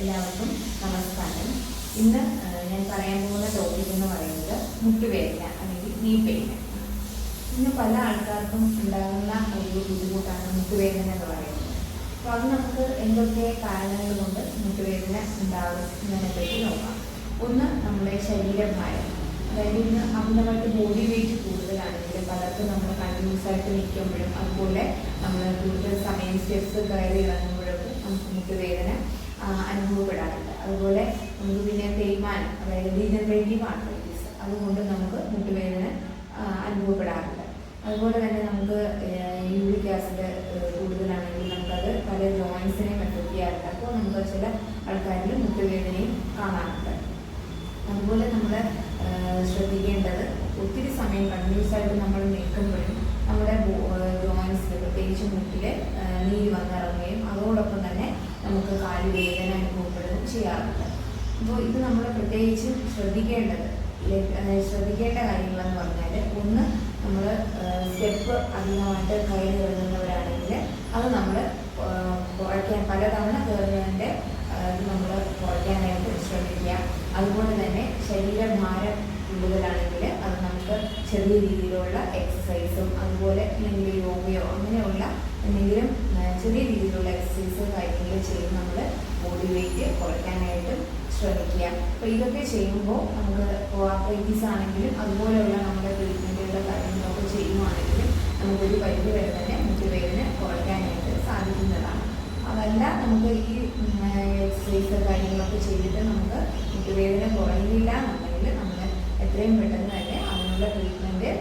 എല്ലാവർക്കും നമസ്കാരം. ഇന്ന് ഞാൻ പറയാൻ പോകുന്ന ടോപ്പിക് എന്ന് പറയുന്നത് മുട്ടുവേദന അല്ലെങ്കിൽ നീ പെയിൻ ഇന്ന് പല ആൾക്കാർക്കും ഉണ്ടാകുന്ന ഒരു ബുദ്ധിമുട്ടാണ് മുട്ടുവേദന എന്ന് പറയുന്നത്. അപ്പോൾ അത് നമുക്ക് എന്തൊക്കെ കാരണങ്ങൾ കൊണ്ട് മുട്ടുവേദന ഉണ്ടാകും എന്നതിനെ പറ്റി നോക്കാം. ഒന്ന് നമ്മുടെ ശരീരഭാരം. അതായത് ഇന്ന് അമിതമായിട്ട് ബോഡി വെയിറ്റ് കൂടുതലാണെങ്കിൽ പലർക്കും നമ്മൾ കണ്ടിന്യൂസ് ആയിട്ട് നിൽക്കുമ്പോഴും അതുപോലെ നമ്മൾ കൂടുതൽ സമയം സ്റ്റെപ്സ് കയറി ഇറങ്ങുമ്പോഴൊക്കെ നമുക്ക് മുട്ടുവേദന അനുഭവപ്പെടാറുണ്ട്. അതുപോലെ നമുക്ക് പിന്നെ തേയ്മാനം അതായത് ഡീജനറേറ്റീവ് ആർത്രൈറ്റിസ് അതുകൊണ്ട് നമുക്ക് മുട്ടുവേദന അനുഭവപ്പെടാറുണ്ട്. അതുപോലെ തന്നെ നമുക്ക് യൂറിക് ആസിഡ് കൂടുതലാണെങ്കിൽ നമുക്കത് പല ജോയിൻസിനെയും എഫക്ട് ചെയ്യാറുണ്ട്. അപ്പോൾ നമുക്ക് ചില ആൾക്കാരിൽ മുട്ടുവേദനയും കാണാറുണ്ട്. അതുപോലെ നമ്മൾ ശ്രദ്ധിക്കേണ്ടത് ഒത്തിരി സമയം കണ്ടിന്യൂസ് ആയിട്ട് നമ്മൾ നിൽക്കുമ്പോഴും നമ്മുടെ ജോയിൻസിൽ പ്രത്യേകിച്ച് മുട്ടിൽ നീര് വന്നിറങ്ങുകയും അതോടൊപ്പം തന്നെ നമുക്ക് കാൽ വേദന അനുഭവപ്പെടുകയും ചെയ്യാറുണ്ട്. അപ്പോൾ ഇത് നമ്മൾ പ്രത്യേകിച്ച് ശ്രദ്ധിക്കേണ്ടത് ശ്രദ്ധിക്കേണ്ട കാര്യങ്ങളെന്ന് പറഞ്ഞാൽ ഒന്ന് നമ്മൾ സ്റ്റെപ്പ് അധികമായിട്ട് കയറി വരുന്നവരാണെങ്കിൽ അത് നമ്മൾ കുറയ്ക്കാൻ പലതവണ കയറുന്നതിന്റെ നമ്മൾ കുറയ്ക്കാനായിട്ട് ശ്രമിക്കുക അതുപോലെ തന്നെ ശരീരഭാരം കൂടുതലാണെങ്കിൽ അത് നമുക്ക് ചെറിയ രീതിയിലുള്ള എക്സസൈസും അതുപോലെ അല്ലെങ്കിൽ യോഗയോ അങ്ങനെയുള്ള എന്തെങ്കിലും ചെറിയ രീതിയിലുള്ള എക്സസൈസ് കാര്യങ്ങൾ ചെയ്ത് നമ്മൾ ബോഡി വെയിറ്റ് കുറയ്ക്കാനായിട്ട് ശ്രമിക്കുക. അപ്പോൾ ഇതൊക്കെ ചെയ്യുമ്പോൾ നമുക്ക് ആർത്രൈറ്റീസ് ആണെങ്കിലും അതുപോലെയുള്ള നമ്മുടെ ട്രീറ്റ്മെന്റുകളുടെ കാര്യങ്ങളൊക്കെ ചെയ്യുവാണെങ്കിലും നമുക്കൊരു പരിധി വരെ തന്നെ മുട്ടുവേദന കുറയ്ക്കാനായിട്ട് സാധിക്കുന്നതാണ്. അതല്ല നമുക്ക് ഈ എക്സസൈസ് കാര്യങ്ങളൊക്കെ ചെയ്തിട്ട് നമുക്ക് മുട്ടുവേദന കുറയുന്നില്ല എന്നുണ്ടെങ്കിൽ നമ്മൾ എത്രയും പെട്ടെന്ന് തന്നെ അതിനുള്ള ട്രീറ്റ്മെന്റ്